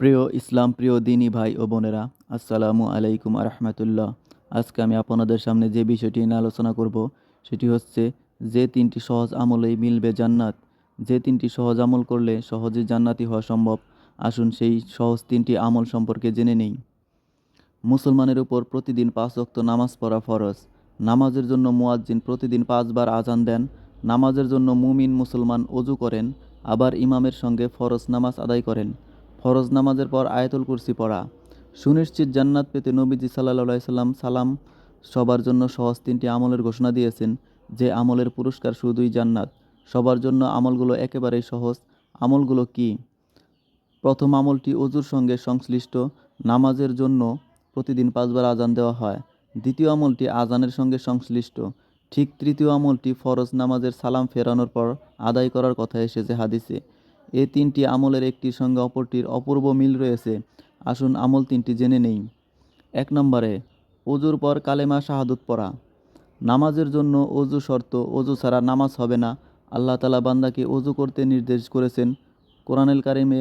প্রিয় ইসলাম, প্রিয় দিনী ভাই ও বোনেরা, আসসালামু আলাইকুম আরহামতুল্লাহ আজকে আমি আপনাদের সামনে যে বিষয়টি নিয়ে আলোচনা করব, সেটি হচ্ছে যে তিনটি সহজ আমলেই মিলবে জান্নাত। যে তিনটি সহজ আমল করলে সহজে জান্নাতি হওয়া সম্ভব। আসুন সেই সহজ তিনটি আমল সম্পর্কে জেনে নেই। মুসলমানের উপর প্রতিদিন পাঁচ ওয়াক্ত নামাজ পড়া ফরজ। নামাজের জন্য মুয়াজ্জিন প্রতিদিন পাঁচবার আজান দেন। নামাজের জন্য মুমিন মুসলমান অজু করেন। আবার ইমামের সঙ্গে ফরজ নামাজ আদায় করেন। ফরজ নামাজের পর আয়াতুল কুরসি পড়া। সুনিশ্চিত জান্নাত পেতে নবীজি সাল্লাহ সাল্লাম সালাম সবার জন্য সহজ তিনটি আমলের ঘোষণা দিয়েছেন, যে আমলের পুরস্কার শুধুই জান্নাত। সবার জন্য আমলগুলো একেবারেই সহজ। আমলগুলো কি? প্রথম আমলটি অজুর সঙ্গে সংশ্লিষ্ট নামাজের জন্য প্রতিদিন পাঁচবার আজান দেওয়া হয়। দ্বিতীয় আমলটি আজানের সঙ্গে সংশ্লিষ্ট। ঠিক তৃতীয় আমলটি ফরজ নামাজের সালাম ফেরানোর পর আদায় করার কথা এসেছে হাদিসে। এই তিনটি আমলের একটির সঙ্গে অপরটির অপূর্ব মিল রয়েছে। আসুন আমল তিনটি জেনে নেই। এক নম্বরে অজুর পর কালেমা শাহাদুত পড়া। নামাজের জন্য অজু শর্ত অজু ছাড়া নামাজ হবে না। আল্লাহ তালা বান্দাকে অজু করতে নির্দেশ করেছেন। কোরআনুল কারিমে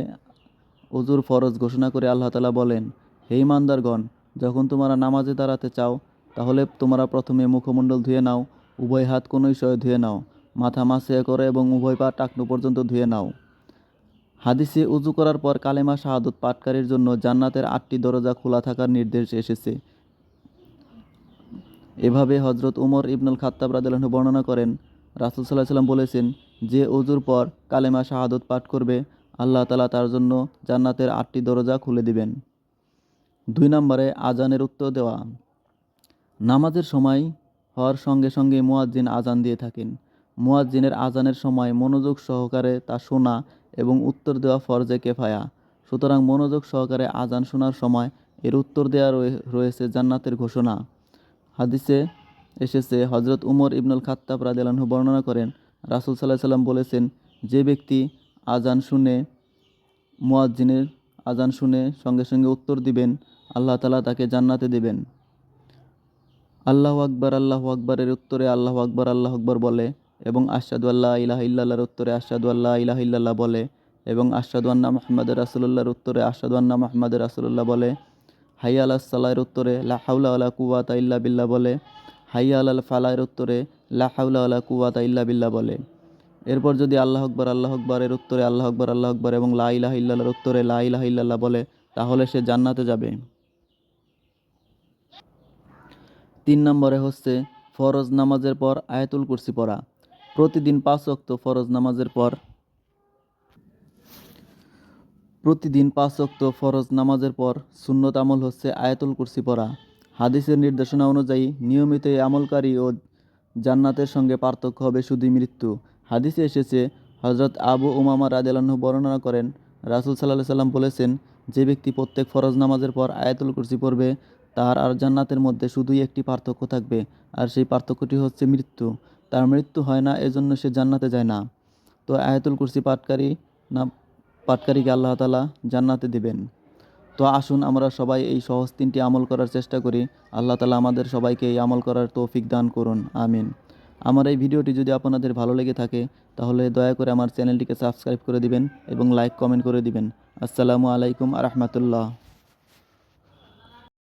অজুর ফরজ ঘোষণা করে আল্লাহ তালা বলেন, হে ইমানদারগণ, যখন তোমরা নামাজে দাঁড়াতে চাও, তাহলে তোমরা প্রথমে মুখমণ্ডল ধুয়ে নাও, উভয় হাত কোনো বিষয়ে ধুয়ে নাও, মাথা মাসে করো এবং উভয় পা টাকনু পর্যন্ত ধুয়ে নাও। হাদিসে উজু করার পর কালেমা শাহাদত পাটকারীর জন্য জান্নাতের আটটি দরজা খোলা থাকার নির্দেশ এসেছে। এভাবে হজরত উমর ইবনুল খাত্তাব রাদিল্লাহু বর্ণনা করেন। রাসুল সাল্লাহ সাল্লাম বলেছেন, যে অজুর পর কালেমা শাহাদত পাঠ করবে, আল্লাহ তালা তার জন্য জান্নাতের আটটি দরজা খুলে দিবেন। দুই নম্বরে আজানের উত্তর দেওয়া। নামাজের সময় হওয়ার সঙ্গে সঙ্গে মুয়াজ্জিন আজান দিয়ে থাকেন। মুয়াজ্জিনের আজানের সময় মনোযোগ সহকারে তা শোনা এবং উত্তর দেওয়া ফরজে কেফায়া। সুতরাং মনোযোগ সহকারে আজান শোনার সময় এর উত্তর দেওয়া রয়েছে জান্নাতের ঘোষণা। হাদিসে এসেছে হজরত উমর ইবনুল খাত্তাব রাদিয়াল্লাহু বর্ণনা করেন, রাসুল সাল্লাহ সাল্লাম বলেছেন, যে ব্যক্তি আজান শুনে, মুয়াজ্জিনের আজান শুনে সঙ্গে সঙ্গে উত্তর দিবেন, আল্লাহ তালা তাকে জান্নাতে দেবেন। আল্লাহ আকবর, আল্লাহ আকবরের উত্তরে আল্লাহ আকবর আল্লাহ আকবর বলে এবং আশাদু আল্লাহ ইলাহ ইল্লাহর উত্তরে আশাদু আল্লাহ ইলাহ ইল্লাল্লাহ বলে এবং আশাদু আন্না মাহমদ রাসুল্লাহর উত্তরে আশাদু আন্না মাহমদ রাসুল্লাহ বলে। হাইয়া আল্লাহ সাল্লাহের উত্তরে লা হাউলা আলা কুয়াতা ইল্লা বিল্লাহ বলে। হাইয়া আল্লাহ ফালাহের উত্তরে লা হাউলা আলা কুয়াতা ইল্লা বিল্লাহ বলে। এরপর যদি আল্লাহ আকবর, আল্লাহ আকবরের উত্তরে আল্লাহ আকবর আল্লাহ আকবর এবং লা ইলাহ ইল্লাহর উত্তরে লা ইলাহ ইল্লাল্লাহ বলে, তাহলে সে জান্নাতে যাবে। তিন নম্বরে হচ্ছে ফরজ নামাজের পর আয়াতুল কুরসি পড়া। প্রতিদিন পাঁচ অক্ত ফরজ নামাজের পর, প্রতিদিন পাঁচ অক্ত ফরজ নামাজের পর সুন্নত আমল হচ্ছে আয়াতুল কুরসি পড়া। হাদিসের নির্দেশনা অনুযায়ী নিয়মিত এই আমলকারী ও জান্নাতের সঙ্গে পার্থক্য হবে শুধুই মৃত্যু। হাদিসে এসেছে হজরত আবু উমামা রাদিয়াল্লাহু বর্ণনা করেন, রাসুল সাল্লাহ সাল্লাম বলেছেন, যে ব্যক্তি প্রত্যেক ফরজ নামাজের পর আয়াতুল কুরসি পড়বে, তার আর জান্নাতের মধ্যে শুধুই একটি পার্থক্য থাকবে, আর সেই পার্থক্যটি হচ্ছে মৃত্যু। তার মৃত্যু হয় না, এজন্য সে জান্নাতে যায় না। তো আয়াতুল কুরসি পাটকারী না পাটকারীকে আল্লাহ তালা জান্নাতে দিবেন। তো আসুন আমরা সবাই এই সহজ তিনটি আমল করার চেষ্টা করি। আল্লাহ তালা আমাদের সবাইকে এই আমল করার তৌফিক দান করুন, আমিন। আমার এই ভিডিওটি যদি আপনাদের ভালো লেগে থাকে, তাহলে দয়া করে আমার চ্যানেলটিকে সাবস্ক্রাইব করে দিবেন এবং লাইক, কমেন্ট করে দিবেন। আসসালামু আলাইকুম আ রহমতুল্লাহ।